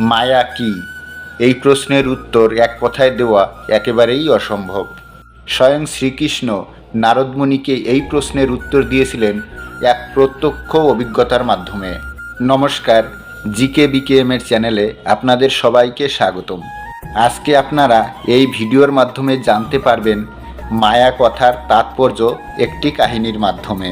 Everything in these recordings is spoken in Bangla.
মায়া কি? এই প্রশ্নের উত্তর এক কথায় দেওয়া একেবারেই অসম্ভব। স্বয়ং শ্রীকৃষ্ণ নারদমুনিকে এই প্রশ্নের উত্তর দিয়েছিলেন এক প্রত্যক্ষ অভিজ্ঞতার মাধ্যমে। নমস্কার, জিকে বিকেএম এর চ্যানেলে আপনাদের সবাইকে স্বাগতম। আজকে আপনারা এই ভিডিওর মাধ্যমে জানতে পারবেন মায়া কথার তাৎপর্য একটি কাহিনীর মাধ্যমে।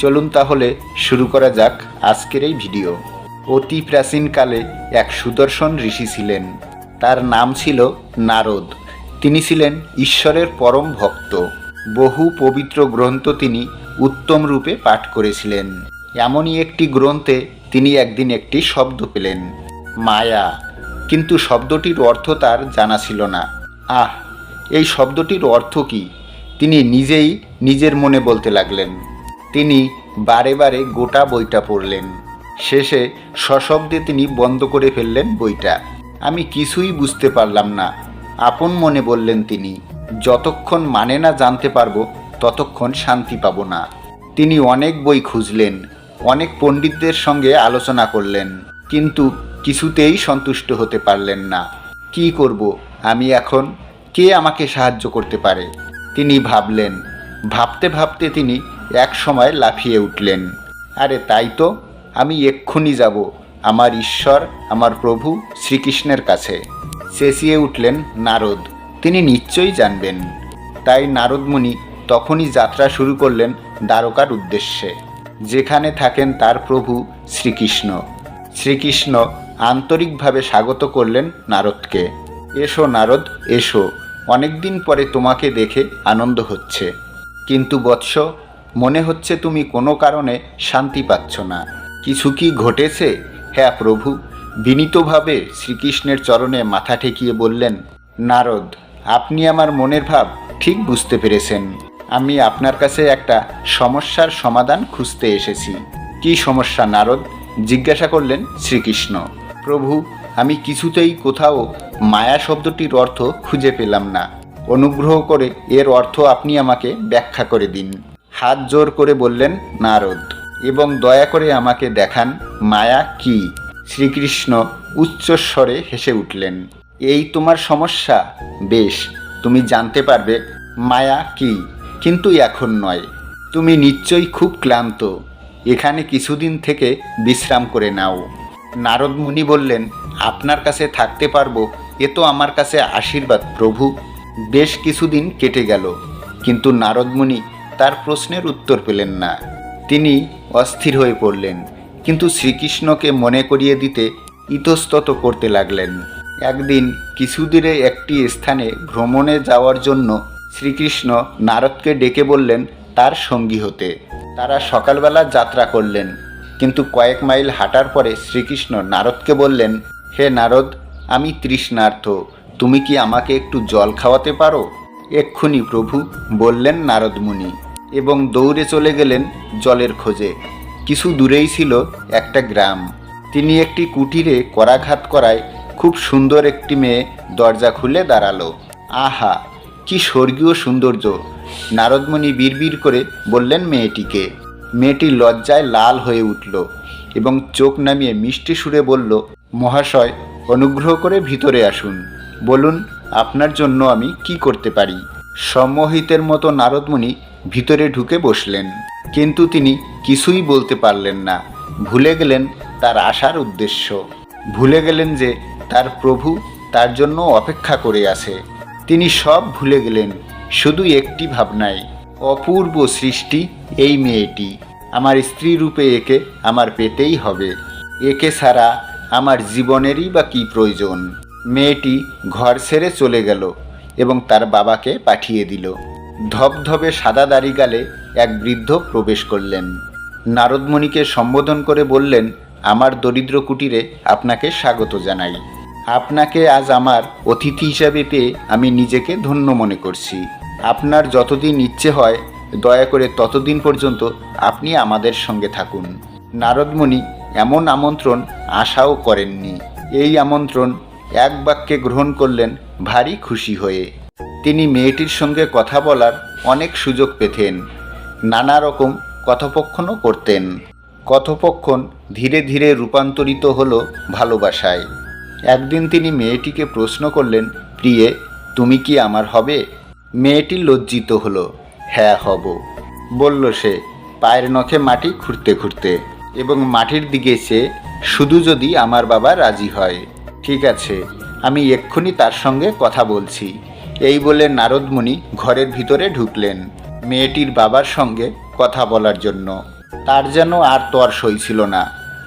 চলুন তাহলে শুরু করা যাক আজকের এই ভিডিও। অতি প্রাচীনকালে এক সুদর্শন ঋষি ছিলেন। তার নাম ছিল নারদ। তিনি ছিলেন ঈশ্বরের পরম ভক্ত। বহু পবিত্র গ্রন্থ তিনি উত্তম রূপে পাঠ করেছিলেন। এমনই একটি গ্রন্থে তিনি একদিন একটি শব্দ পেলেন, মায়া। কিন্তু শব্দটির অর্থ তার জানা ছিল না। আহ, এই শব্দটির অর্থ কি? তিনি নিজেই নিজের মনে বলতে লাগলেন। তিনি বারে বারে গোটা বইটা পড়লেন। শেষে সশব্দে তিনি বন্ধ করে ফেললেন বইটা। আমি কিছুই বুঝতে পারলাম না। আপন মনে বললেন তিনি, যতক্ষণ মানে না জানতে পারব, ততক্ষণ শান্তি পাব না। তিনি অনেক বই খুঁজলেন, অনেক পণ্ডিতদের সঙ্গে আলোচনা করলেন, কিন্তু কিছুতেই সন্তুষ্ট হতে পারলেন না। কি করব? আমি এখন কে আমাকে সাহায্য করতে পারে? তিনি ভাবলেন। ভাবতে ভাবতে তিনি এক সময় লাফিয়ে উঠলেন। আরে তাই তো! এক্ষুনি যাব আমার ঈশ্বর, আমার প্রভু শ্রীকৃষ্ণের কাছে। চেঁচিয়ে উঠলেন নারদ। তিনি নিশ্চয়ই জানবেন। তাই নারদমুনি তখনই যাত্রা শুরু করলেন দ্বারকার উদ্দেশ্যে, যেখানে থাকেন তার প্রভু শ্রীকৃষ্ণ। শ্রীকৃষ্ণ আন্তরিকভাবে স্বাগত করলেন নারদকে। এসো নারদ, এসো। অনেকদিন পরে তোমাকে দেখে আনন্দ হচ্ছে। কিন্তু বৎস, মনে হচ্ছে তুমি কোনো কারণে শান্তি পাচ্ছ না। কিছু কি ঘটেছে? হ্যাঁ প্রভু। বিনীতভাবে শ্রীকৃষ্ণের চরণে মাথা ঠেকিয়ে বললেন, নারদ, আপনি আমার মনের ভাব ঠিক বুঝতে পেরেছেন। আমি আপনার কাছে একটা সমস্যার সমাধান খুঁজতে এসেছি। কি সমস্যা, নারদ? জিজ্ঞাসা করলেন শ্রীকৃষ্ণ। প্রভু, আমি কিছুতেই কোথাও মায়া শব্দটির অর্থ খুঁজে পেলাম না। অনুগ্রহ করে এর অর্থ আপনি আমাকে ব্যাখ্যা করে দিন। হাত জোর করে বললেন, নারদ এবং দয়া করে আমাকে দেখান মায়া কি। শ্রীকৃষ্ণ উচ্চস্বরে হেসে উঠলেন, এই তোমার সমস্যা? বেশ, তুমি জানতে পারবে মায়া কি, কিন্তু এখন নয়। তুমি নিশ্চয়ই খুব ক্লান্ত। এখানে কিছুদিন থেকে বিশ্রাম করে নাও। নারদ মুনি বললেন, আপনার কাছে থাকতে পারব, এ তো আমার কাছে আশীর্বাদ প্রভু। বেশ কিছুদিন কেটে গেল, কিন্তু নারদ মুনি তার প্রশ্নের উত্তর পেলেন না। তিনি অস্থির হয়ে পড়লেন। কিন্তু শ্রীকৃষ্ণকে মনে করিয়ে দিতে ইতস্তত করতে লাগলেন। একদিন কিছু দূরে একটি স্থানে ভ্রমণে যাওয়ার জন্য শ্রীকৃষ্ণ নারদকে ডেকে বললেন, তার সঙ্গী হতে। তারা সকালবেলা যাত্রা করলেন। কিন্তু কয়েক মাইল হাঁটার পরে শ্রীকৃষ্ণ নারদকে বললেন, হে নারদ, আমি তৃষ্ণার্থ। তুমি কি আমাকে একটু জল খাওয়াতে পারো? এক্ষুনি প্রভু, বললেন নারদমুনি এবং দৌড়ে চলে গেলেন জলের খোঁজে। কিছু দূরেই ছিল একটা গ্রাম। তিনি একটি কুটিরে করাঘাত করায় খুব সুন্দর একটি মেয়ে দরজা খুলে দাঁড়াল। আহা, কি স্বর্গীয় সৌন্দর্য। নারদমণি বিড়বিড় করে বললেন মেয়েটিকে। মেয়েটি লজ্জায় লাল হয়ে উঠল এবং চোখ নামিয়ে মিষ্টি সুরে বলল, মহাশয়, অনুগ্রহ করে ভিতরে আসুন। বলুন, আপনার জন্য আমি কি করতে পারি? সম্মোহিতের মতো নারদমণি ভিতরে ঢুকে বসলেন। কিন্তু তিনি কিছুই বলতে পারলেন না। ভুলে গেলেন তার আসার উদ্দেশ্য। ভুলে গেলেন যে তার প্রভু তার জন্য অপেক্ষা করে আছে। তিনি সব ভুলে গেলেন, শুধু একটি ভাবনায় অপূর্ব সৃষ্টি এই মেয়েটি। আমার স্ত্রী রূপে একে আমার পেতেই হবে। একে ছাড়া আমার জীবনেরই বা কী প্রয়োজন? মেয়েটি ঘর ছেড়ে চলে গেল এবং তার বাবাকে পাঠিয়ে দিল। ধবধবে সাদা দাড়ি গালে এক বৃদ্ধ প্রবেশ করলেন। নারদমণিকে সম্বোধন করে বললেন, আমার দরিদ্র কুটিরে আপনাকে স্বাগত জানাই। আপনাকে আজ আমার অতিথি হিসাবে পেয়ে আমি নিজেকে ধন্য মনে করছি। আপনার যতদিন ইচ্ছে হয়, দয়া করে ততদিন পর্যন্ত আপনি আমাদের সঙ্গে থাকুন। নারদমণি এমন আমন্ত্রণ আশাও করেননি। এই আমন্ত্রণ এক বাক্যে গ্রহণ করলেন ভারী খুশি হয়ে। তিনি মেয়েটির সঙ্গে কথা বলার অনেক সুযোগ পেতেন। নানা রকম কথোপক্ষণও করতেন। কথোপক্ষণ ধীরে ধীরে রূপান্তরিত হলো ভালোবাসায়। একদিন তিনি মেয়েটিকে প্রশ্ন করলেন, প্রিয়ে, তুমি কি আমার হবে? মেয়েটি লজ্জিত হলো হ্যাঁ হব। বলল সে, পায়ের নখে মাটি খুঁড়তে খুঁড়তে এবং মাটির দিকে সে শুধু যদি আমার বাবা রাজি হয়। ঠিক আছে, আমি এক্ষুনি তার সঙ্গে কথা বলছি। এই বলে নারদমণি ঘরের ভিতরে ঢুকলেন, মেয়েটির বাবার সঙ্গে কথা বলার জন্য। তার যেন আর তর সইছিল না,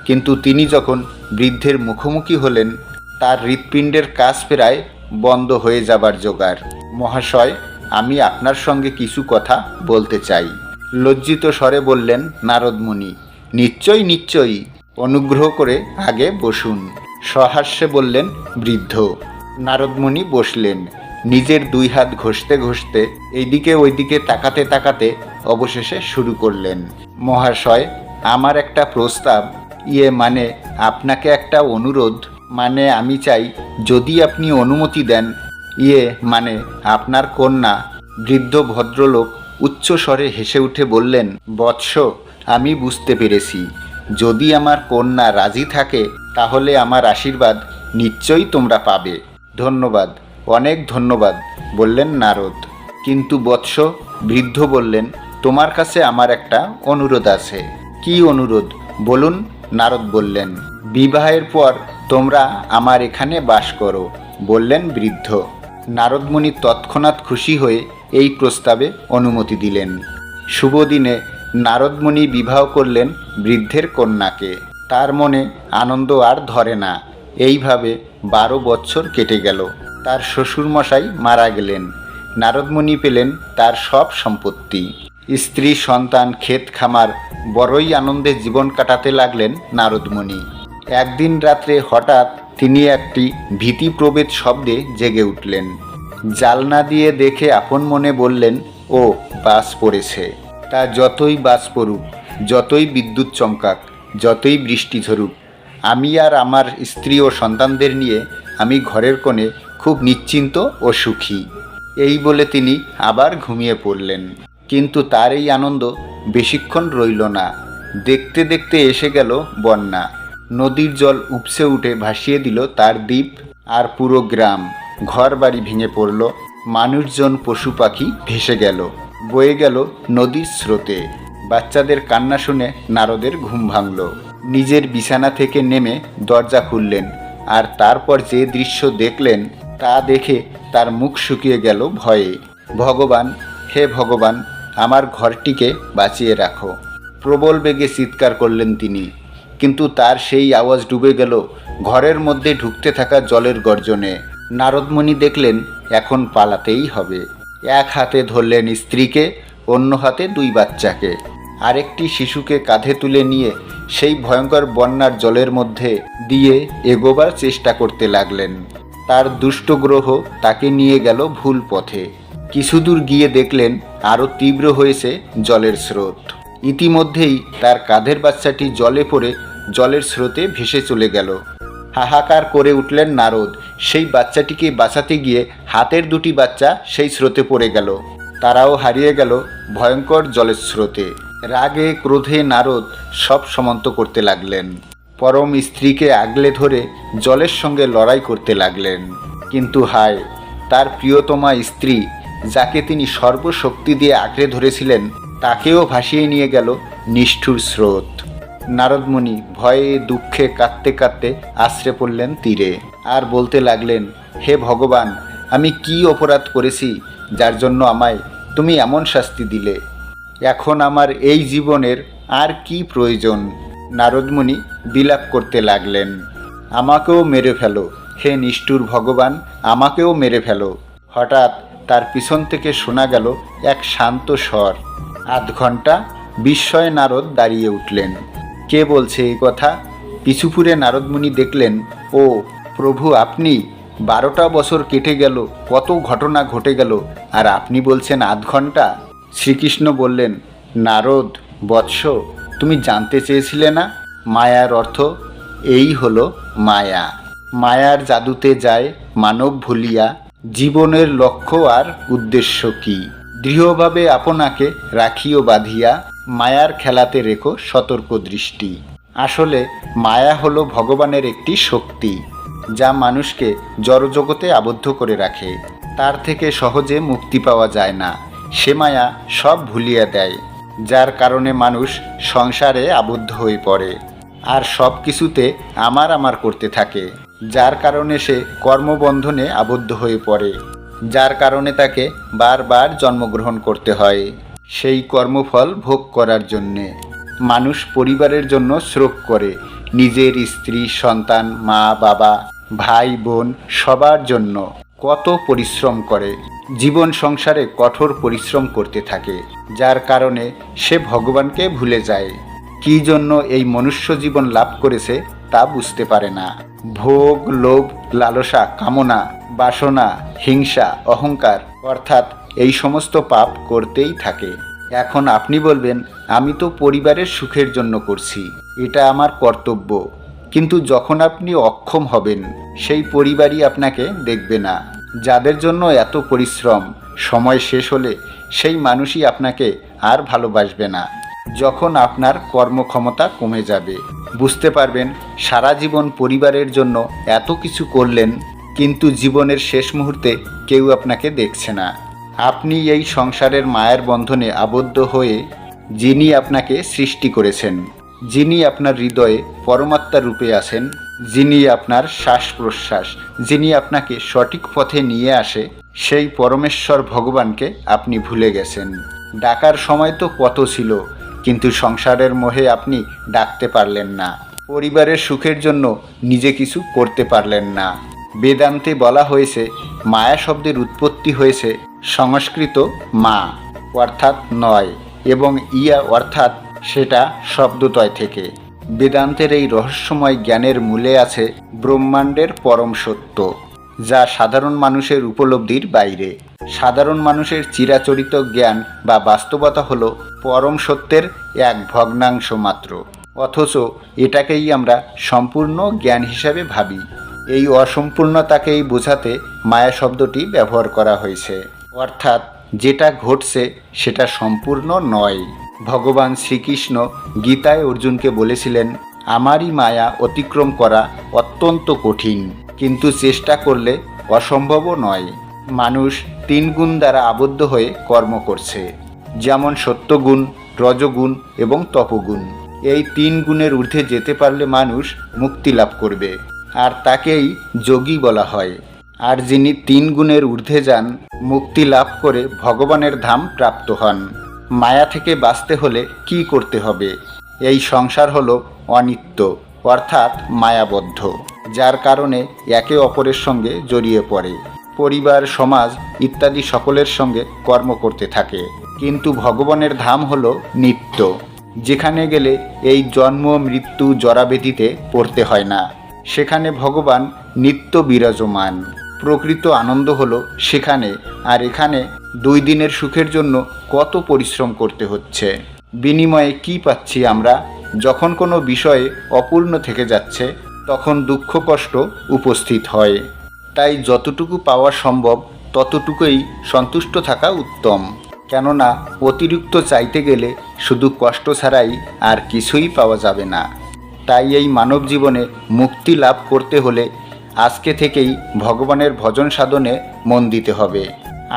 কিন্তু তিনি যখন বৃদ্ধের মুখোমুখি হলেন, তার হৃৎপিণ্ডের কাজ প্রায় বন্ধ হয়ে যাবার জোগাড়। মহাশয়, আমি আপনার সঙ্গে কিছু কথা বলতে চাই। লজ্জিত স্বরে বললেন নারদমুনি নিশ্চয়ই নিশ্চয়ই, অনুগ্রহ করে আগে বসুন। সহাস্যে বললেন বৃদ্ধ। নারদমুনি বসলেন। নিজের দুই হাত ঘষতে ঘষতে এইদিকে ওইদিকে তাকাতে তাকাতে অবশেষে শুরু করলেন। মহাশয়, আমার একটা প্রস্তাব। ইয়ে মানে আপনাকে একটা অনুরোধ। মানে আমি চাই, যদি আপনি অনুমতি দেন। ইয়ে মানে আপনার কন্যা, বৃদ্ধ ভদ্রলোক উচ্চ স্বরে হেসে উঠে বললেন, বৎস, আমি বুঝতে পেরেছি। যদি আমার কন্যা রাজি থাকে, তাহলে আমার আশীর্বাদ নিশ্চয়ই তোমরা পাবে। ধন্যবাদ। অনেক ধন্যবাদ, বললেন নারদ। কিন্তু বৎস, বৃদ্ধ বললেন, তোমার কাছে আমার একটা অনুরোধ আছে। কি অনুরোধ? বলুন, নারদ বললেন। বিবাহের পর তোমরা আমার এখানে বাস করো, বললেন বৃদ্ধ। নারদমণি তৎক্ষণাৎ খুশি হয়ে এই প্রস্তাবে অনুমতি দিলেন। শুভ দিনে নারদমণি বিবাহ করলেন বৃদ্ধের কন্যাকে। তার মনে আনন্দ আর ধরে না। এইভাবে বারো বছর কেটে গেল। তার শ্বশুরমশাই মারা গেলেন। নারদমণি পেলেন তার সব সম্পত্তি। স্ত্রী, সন্তান, ক্ষেত খামার, বড়ই আনন্দে জীবন কাটাতে লাগলেন নারদমণি। একদিন রাত্রে হঠাৎ তিনি একটি ভীতিপ্রভেদ শব্দে জেগে উঠলেন। জালনা দিয়ে দেখে আপন মনে বললেন, ও, বাস পড়েছে। তা যতই বাস পড়ুক, যতই বিদ্যুৎ চমকাক, যতই বৃষ্টি ঝরুক, আমি আর আমার স্ত্রী ও সন্তানদের নিয়ে আমি ঘরের কোণে খুব নিশ্চিন্ত ও সুখী। এই বলে তিনি আবার ঘুমিয়ে পড়লেন। কিন্তু তার এই আনন্দ বেশিক্ষণ রইল না। দেখতে দেখতে এসে গেল বন্যা। নদীর জল উপসে উঠে ভাসিয়ে দিল তার দ্বীপ আর পুরো গ্রাম। ঘর বাড়ি ভেঙে পড়ল। মানুষজন পশু পাখি ভেসে গেল। বয়ে গেল নদীর স্রোতে। বাচ্চাদের কান্না শুনে নারদের ঘুম ভাঙল। নিজের বিছানা থেকে নেমে দরজা খুললেন। আর তারপর যে দৃশ্য দেখলেন তা দেখে তার মুখ শুকিয়ে গেল ভয়ে। ভগবান, হে ভগবান, আমার ঘরটিকে বাঁচিয়ে রাখো। প্রবল বেগে চিৎকার করলেন তিনি। কিন্তু তার সেই আওয়াজ ডুবে গেল ঘরের মধ্যে ঢুকতে থাকা জলের গর্জনে। নারদমণি দেখলেন, এখন পালাতেই হবে। এক হাতে ধরলেন স্ত্রীকে, অন্য হাতে দুই বাচ্চাকে। আরেকটি শিশুকে কাঁধে তুলে নিয়ে সেই ভয়ঙ্কর বন্যার জলের মধ্যে দিয়ে এগোবার চেষ্টা করতে লাগলেন। তার দুষ্ট গ্রহ তাকে নিয়ে গেল ভুল পথে। কিছুদূর গিয়ে দেখলেন আরও তীব্র হয়েছে জলের স্রোত। ইতিমধ্যেই তার কাঁধের বাচ্চাটি জলে পড়ে জলের স্রোতে ভেসে চলে গেল। হাহাকার করে উঠলেন নারদ। সেই বাচ্চাটিকে বাঁচাতে গিয়ে হাতের দুটি বাচ্চা সেই স্রোতে পড়ে গেল। তারাও হারিয়ে গেল ভয়ঙ্কর জলের স্রোতে। রাগে, ক্রোধে নারদ সব সমান্ত করতে লাগলেন। পরম স্ত্রীকে আগলে ধরে জলের সঙ্গে লড়াই করতে লাগলেন। কিন্তু হায়, তার প্রিয়তমা স্ত্রী, যাকে তিনি সর্বশক্তি দিয়ে আঁকড়ে ধরেছিলেন, তাকেও ভাসিয়ে নিয়ে গেল নিষ্ঠুর স্রোত। নারদমণি ভয়ে দুঃখে কাঁদতে কাঁদতে আশ্রে পড়লেন তীরে। আর বলতে লাগলেন, হে ভগবান, আমি কি অপরাধ করেছি, যার জন্য আমায় তুমি এমন শাস্তি দিলে? এখন আমার এই জীবনের আর কি প্রয়োজন? নারদমণি বিলাপ করতে লাগলেন। আমাকেও মেরে ফেলো, হে নিষ্ঠুর ভগবান, আমাকেও মেরে ফেলো। হঠাৎ তার পিছন থেকে শোনা গেল এক শান্ত স্বর। আধ ঘণ্টা বিস্ময়ে নারদ দাঁড়িয়ে উঠলেন। কে বলছে এই কথা? পিছুপুরে নারদমুনি দেখলেন, ও, প্রভু আপনি, বারোটা বছর কেটে গেল, কত ঘটনা ঘটে গেল, আর আপনি বলছেন আধ ঘণ্টা শ্রীকৃষ্ণ বললেন, নারদ, বৎস তুমি জানতে চেয়েছিলে না? মায়ার অর্থ এই হলো মায়া। মায়ার জাদুতে যায় মানব ভুলিয়া। জীবনের লক্ষ্য আর উদ্দেশ্য কি? দৃঢ়ভাবে আপনাকে রাখিও বাঁধিয়া মায়ার খেলাতে রেখো সতর্ক দৃষ্টি। আসলে মায়া হলো ভগবানের একটি শক্তি, যা মানুষকে জড়জগতে আবদ্ধ করে রাখে। তার থেকে সহজে মুক্তি পাওয়া যায় না। সে মায়া সব ভুলিয়ে দেয়। যার কারণে মানুষ সংসারে আবদ্ধ হয়ে পড়ে আর সব কিছুতে আমার আমার করতে থাকে, যার কারণে সে কর্মবন্ধনে আবদ্ধ হয়ে পড়ে, যার কারণে তাকে বারবার জন্মগ্রহণ করতে হয় সেই কর্মফল ভোগ করার জন্যে। মানুষ পরিবারের জন্য শ্রোক করে, নিজের স্ত্রী, সন্তান, মা, বাবা, ভাই, বোন সবার জন্য কত পরিশ্রম করে। জীবন সংসারে কঠোর পরিশ্রম করতে থাকে, যার কারণে সে ভগবানকে ভুলে যায়। কী জন্য এই মনুষ্য জীবন লাভ করেছে তা বুঝতে পারে না। ভোগ, লোভ, লালসা, কামনা, বাসনা, হিংসা, অহংকার, অর্থাৎ এই সমস্ত পাপ করতেই থাকে। এখন আপনি বলবেন, আমি তো পরিবারের সুখের জন্য করছি, এটা আমার কর্তব্য। কিন্তু যখন আপনি অক্ষম হবেন, সেই পরিবারই আপনাকে দেখবে না। যাদের জন্য এত পরিশ্রম, সময় শেষ হলে সেই মানুষই আপনাকে আর ভালোবাসবে না। যখন আপনার কর্মক্ষমতা কমে যাবে। বুঝতে পারবেন, সারা জীবন পরিবারের জন্য এত কিছু করলেন, কিন্তু জীবনের শেষ মুহূর্তে কেউ আপনাকে দেখছে না। আপনি এই সংসারের মায়ের বন্ধনে আবদ্ধ হয়ে যিনি আপনাকে সৃষ্টি করেছেন, যিনি আপনার হৃদয়ে পরমাত্মা রূপে আছেন যিনি আপনার শ্বাস প্রশ্বাস যিনি আপনাকে সঠিক পথে নিয়ে আসে, সেই পরমেশ্বর ভগবানকে আপনি ভুলে গেছেন। ডাকার সময় তো কত ছিল, কিন্তু সংসারের মোহে আপনি ডাকতে পারলেন না। পরিবারের সুখের জন্য নিজে কিছু করতে পারলেন না। বেদান্তে বলা হয়েছে, মায়া শব্দের উৎপত্তি হয়েছে সংস্কৃত মা, অর্থাৎ নয়, এবং ইয়া অর্থাৎ সেটা শব্দতয় থেকে। বেদান্তের এই রহস্যময় জ্ঞানের মূলে আছে ব্রহ্মাণ্ডের পরম সত্য, যা সাধারণ মানুষের উপলব্ধির বাইরে। সাধারণ মানুষের চিরাচরিত জ্ঞান বা বাস্তবতা হল পরম সত্যের এক ভগ্নাংশ মাত্র। অথচ এটাকেই আমরা সম্পূর্ণ জ্ঞান হিসাবে ভাবি। এই অসম্পূর্ণতাকেই বোঝাতে মায়া শব্দটি ব্যবহার করা হয়েছে। অর্থাৎ যেটা ঘটছে সেটা সম্পূর্ণ নয়। ভগবান শ্রীকৃষ্ণ গীতায় অর্জুনকে বলেছিলেন, আমারই মায়া অতিক্রম করা অত্যন্ত কঠিন, কিন্তু চেষ্টা করলে অসম্ভবও নয়। মানুষ তিন গুণ দ্বারা আবদ্ধ হয়ে কর্ম করছে, যেমন সত্যগুণ, রজগুণ এবং তপগুণ। এই তিন গুণের ঊর্ধ্বে যেতে পারলে মানুষ মুক্তি লাভ করবে, আর তাকেই যোগী বলা হয়। আর যিনি তিন গুণের ঊর্ধ্বে যান, মুক্তি লাভ করে ভগবানের ধাম প্রাপ্ত হন। মায়া থেকে বাঁচতে হলে কি করতে হবে? এই সংসার হলো অনিত্য, অর্থাৎ মায়াবদ্ধ, যার কারণে একে অপরের সঙ্গে জড়িয়ে পড়ে। পরিবার, সমাজ ইত্যাদি সকলের সঙ্গে কর্ম করতে থাকে। কিন্তু ভগবানের ধাম হলো নিত্য। যেখানে গেলে এই জন্ম, মৃত্যু, জরাবেদিতে পড়তে হয় না। সেখানে ভগবান নিত্য বিরাজমান। প্রকৃত আনন্দ হলো সেখানে আর এখানে দুই দিনের সুখের জন্য কত পরিশ্রম করতে হচ্ছে। বিনিময়ে কি পাচ্ছি আমরা? যখন কোনো বিষয়ে অপূর্ণ থেকে যাচ্ছে, তখন দুঃখ কষ্ট উপস্থিত হয়। তাই যতটুকু পাওয়া সম্ভব, ততটুকুই সন্তুষ্ট থাকা উত্তম। কেননা, অতিরিক্ত চাইতে গেলে শুধু কষ্ট ছাড়াই আর কিছুই পাওয়া যাবে না। তাই এই মানব জীবনে মুক্তি লাভ করতে হলে আজকে থেকেই ভগবানের ভজন সাধনে মন দিতে হবে।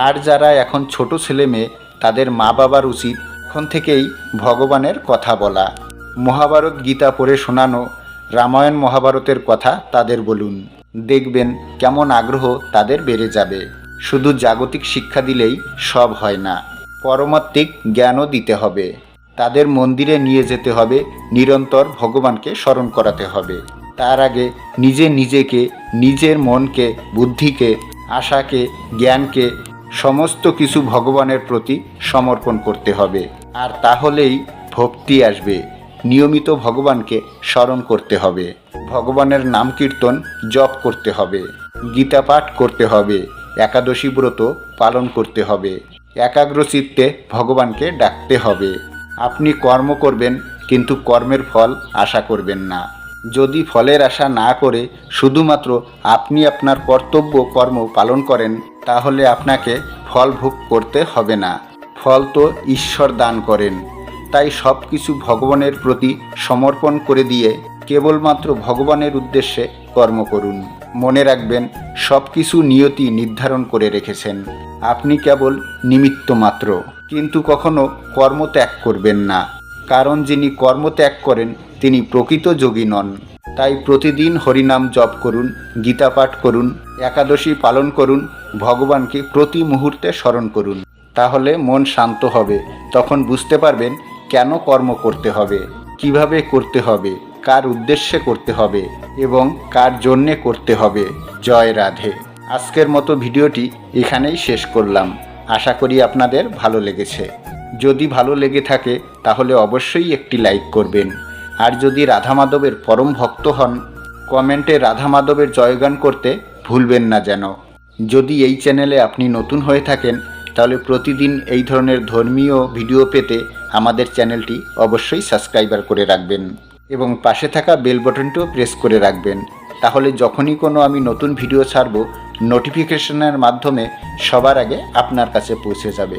আর যারা এখন ছোট ছেলে মেয়ে, তাদের মা বাবার উচিত এখন থেকেই ভগবানের কথা বলা। মহাভারত গীতা পড়ে শোনানো, রামায়ণ মহাভারতের কথা তাদের বলুন। দেখবেন কেমন আগ্রহ তাদের বেড়ে যাবে। শুধু জাগতিক শিক্ষা দিলেই সব হয় না, পরমাত্মিক জ্ঞানও দিতে হবে। তাদের মন্দিরে নিয়ে যেতে হবে, নিরন্তর ভগবানকে স্মরণ করাতে হবে। তার আগে নিজে নিজেকে, নিজের মনকে, বুদ্ধিকে, আশাকে, জ্ঞানকে, সমস্ত কিছু ভগবানের প্রতি সমর্পণ করতে হবে। আর তাহলেই ভক্তি আসবে। নিয়মিত ভগবানকে স্মরণ করতে হবে। ভগবানের নাম কীর্তন জপ করতে হবে। গীতা পাঠ করতে হবে। একাদশী ব্রত পালন করতে হবে। একাগ্র চিত্তে ভগবানকে ডাকতে হবে। আপনি কর্ম করবেন, কিন্তু কর্মের ফল আশা করবেন না। যদি ফলের আশা না করে শুধুমাত্র আপনি আপনার কর্তব্য কর্ম পালন করেন, তাহলে আপনাকে ফল ভোগ করতে হবে না। ফল তো ঈশ্বর দান করেন। তাই সব কিছু ভগবানের প্রতি সমর্পণ করে দিয়ে কেবলমাত্র ভগবানের উদ্দেশ্যে কর্ম করুন। মনে রাখবেন সব কিছু নিয়তি নির্ধারণ করে রেখেছেন। আপনি কেবল নিমিত্ত মাত্র কিন্তু কখনো কর্ম ত্যাগ করবেন না। কারণ যিনি কর্ম ত্যাগ করেন, তিনি প্রকৃত যোগী নন। তাই প্রতিদিন হরিনাম জপ করুন, গীতা পাঠ করুন, একাদশী পালন করুন, ভগবানকে প্রতি মুহূর্তে স্মরণ করুন। তাহলে মন শান্ত হবে। তখন বুঝতে পারবেন কেন কর্ম করতে হবে, কীভাবে করতে হবে, কার উদ্দেশ্যে করতে হবে এবং কার জন্যে করতে হবে। জয় রাধে। আজকের মতো ভিডিওটি এখানেই শেষ করলাম। আশা করি আপনাদের ভালো লেগেছে। যদি ভালো লেগে থাকে, তাহলে অবশ্যই একটি লাইক করবেন। আর যদি রাধা মাধবের পরম ভক্ত হন, কমেন্টে রাধা মাধবের জয়গান করতে ভুলবেন না যেন। যদি এই চ্যানেলে আপনি নতুন হয়ে থাকেন, তাহলে প্রতিদিন এই ধরনের ধর্মীয় ভিডিও পেতে আমাদের চ্যানেলটি অবশ্যই সাবস্ক্রাইবার করে রাখবেন এবং পাশে থাকা বেল বাটনটিও প্রেস করে রাখবেন। তাহলে যখনই কোনো আমি নতুন ভিডিও ছাড়ব, নোটিফিকেশনের মাধ্যমে সবার আগে আপনার কাছে পৌঁছে যাবে।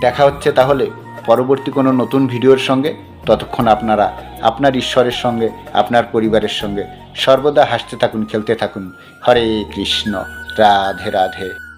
দেখা হচ্ছে তাহলে পরবর্তী কোনো নতুন ভিডিওর সঙ্গে। ততক্ষণ আপনারা আপনার ঈশ্বরের সঙ্গে, আপনার পরিবারের সঙ্গে সর্বদা হাসতে থাকুন, খেলতে থাকুন। হরে কৃষ্ণ, রাধে রাধে।